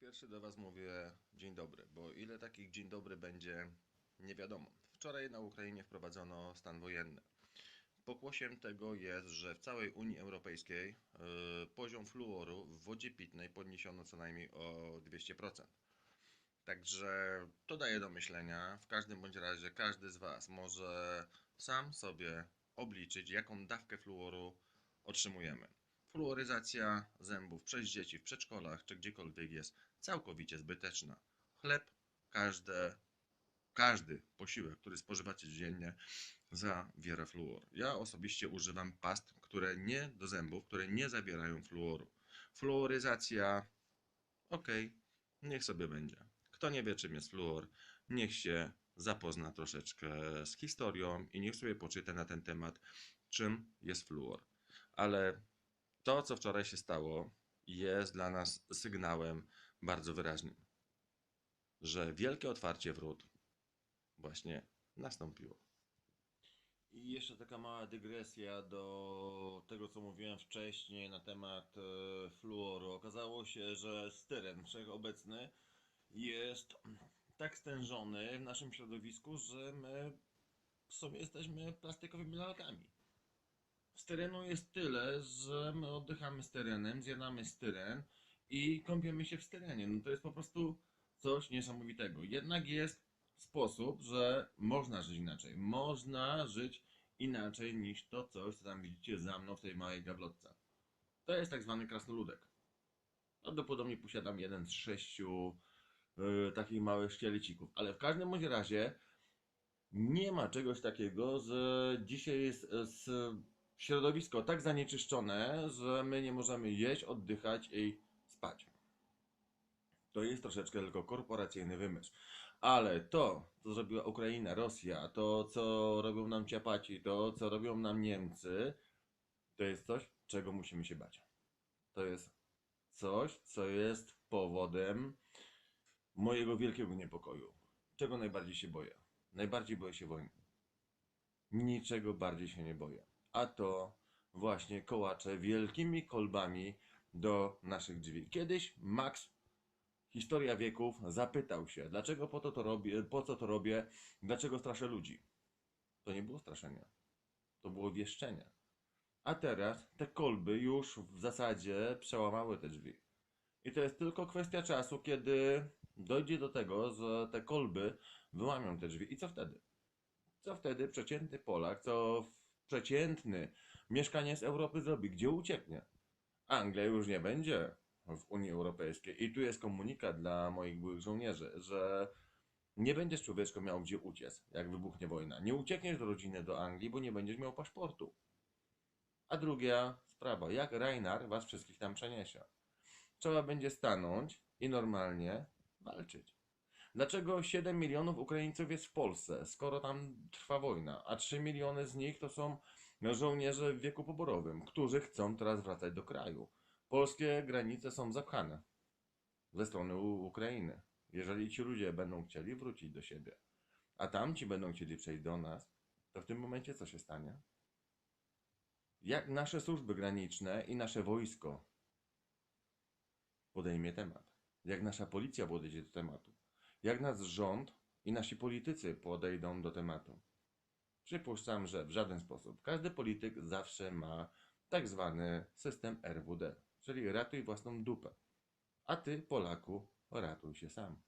pierwszy do Was mówię dzień dobry, bo ile takich dzień dobry będzie, nie wiadomo. Wczoraj na Ukrainie wprowadzono stan wojenny. Pokłosiem tego jest, że w całej Unii Europejskiej yy, poziom fluoru w wodzie pitnej podniesiono co najmniej o 200%. Także to daje do myślenia. W każdym bądź razie każdy z Was może sam sobie obliczyć, jaką dawkę fluoru otrzymujemy. Fluoryzacja zębów przez dzieci w przedszkolach czy gdziekolwiek jest całkowicie zbyteczna. Chleb, każde, każdy posiłek, który spożywacie dziennie, zawiera fluor. Ja osobiście używam past, które nie do zębów, które nie zawierają fluoru. Fluoryzacja, okej, niech sobie będzie. Kto nie wie, czym jest fluor, niech się zapozna troszeczkę z historią i niech sobie poczyta na ten temat, czym jest fluor. Ale to, co wczoraj się stało, jest dla nas sygnałem bardzo wyraźnym, że wielkie otwarcie wrót właśnie nastąpiło. I jeszcze taka mała dygresja do tego, co mówiłem wcześniej na temat e, fluoru. Okazało się, że styren wszechobecny jest tak stężony w naszym środowisku, że my w sumie jesteśmy plastikowymi lalkami. Styrenu jest tyle, że my oddychamy styrenem, zjadamy styren i kąpiemy się w styrenie. No to jest po prostu coś niesamowitego. Jednak jest sposób, że można żyć inaczej. Można żyć inaczej niż to coś, co tam widzicie za mną w tej małej gablotce. To jest tak zwany krasnoludek. Prawdopodobnie posiadam jeden z sześciu y, takich małych szkielecików. Ale w każdym razie nie ma czegoś takiego, że dzisiaj jest e, z środowisko tak zanieczyszczone, że my nie możemy jeść, oddychać i spać. To jest troszeczkę tylko korporacyjny wymysł. Ale to, co zrobiła Ukraina, Rosja, to, co robią nam Ciapaci, to, co robią nam Niemcy, to jest coś, czego musimy się bać. To jest coś, co jest powodem mojego wielkiego niepokoju. Czego najbardziej się boję? Najbardziej boję się wojny. Niczego bardziej się nie boję. A to właśnie kołacze wielkimi kolbami do naszych drzwi. Kiedyś Max Historia wieków zapytał się, dlaczego po to to robię, po co to robię, dlaczego straszę ludzi. To nie było straszenie. To było wieszczenie. A teraz te kolby już w zasadzie przełamały te drzwi. I to jest tylko kwestia czasu, kiedy dojdzie do tego, że te kolby wyłamią te drzwi. I co wtedy? Co wtedy przeciętny Polak, co przeciętny mieszkaniec Europy zrobi? Gdzie ucieknie? Anglia już nie będzie w Unii Europejskiej. I tu jest komunikat dla moich byłych żołnierzy, że nie będziesz człowieczko miał gdzie uciec, jak wybuchnie wojna. Nie uciekniesz do rodziny do Anglii, bo nie będziesz miał paszportu. A druga sprawa, jak Reinar was wszystkich tam przeniesie? Trzeba będzie stanąć i normalnie walczyć. Dlaczego 7 milionów Ukraińców jest w Polsce, skoro tam trwa wojna, a 3 miliony z nich to są żołnierze w wieku poborowym, którzy chcą teraz wracać do kraju? Polskie granice są zapchane ze strony Ukrainy. Jeżeli ci ludzie będą chcieli wrócić do siebie, a tamci będą chcieli przejść do nas, to w tym momencie co się stanie? Jak nasze służby graniczne i nasze wojsko podejmie temat? Jak nasza policja podejdzie do tematu? Jak nasz rząd i nasi politycy podejdą do tematu? Przypuszczam, że w żaden sposób. Każdy polityk zawsze ma tak zwany system RWD, czyli ratuj własną dupę. A ty, Polaku, ratuj się sam.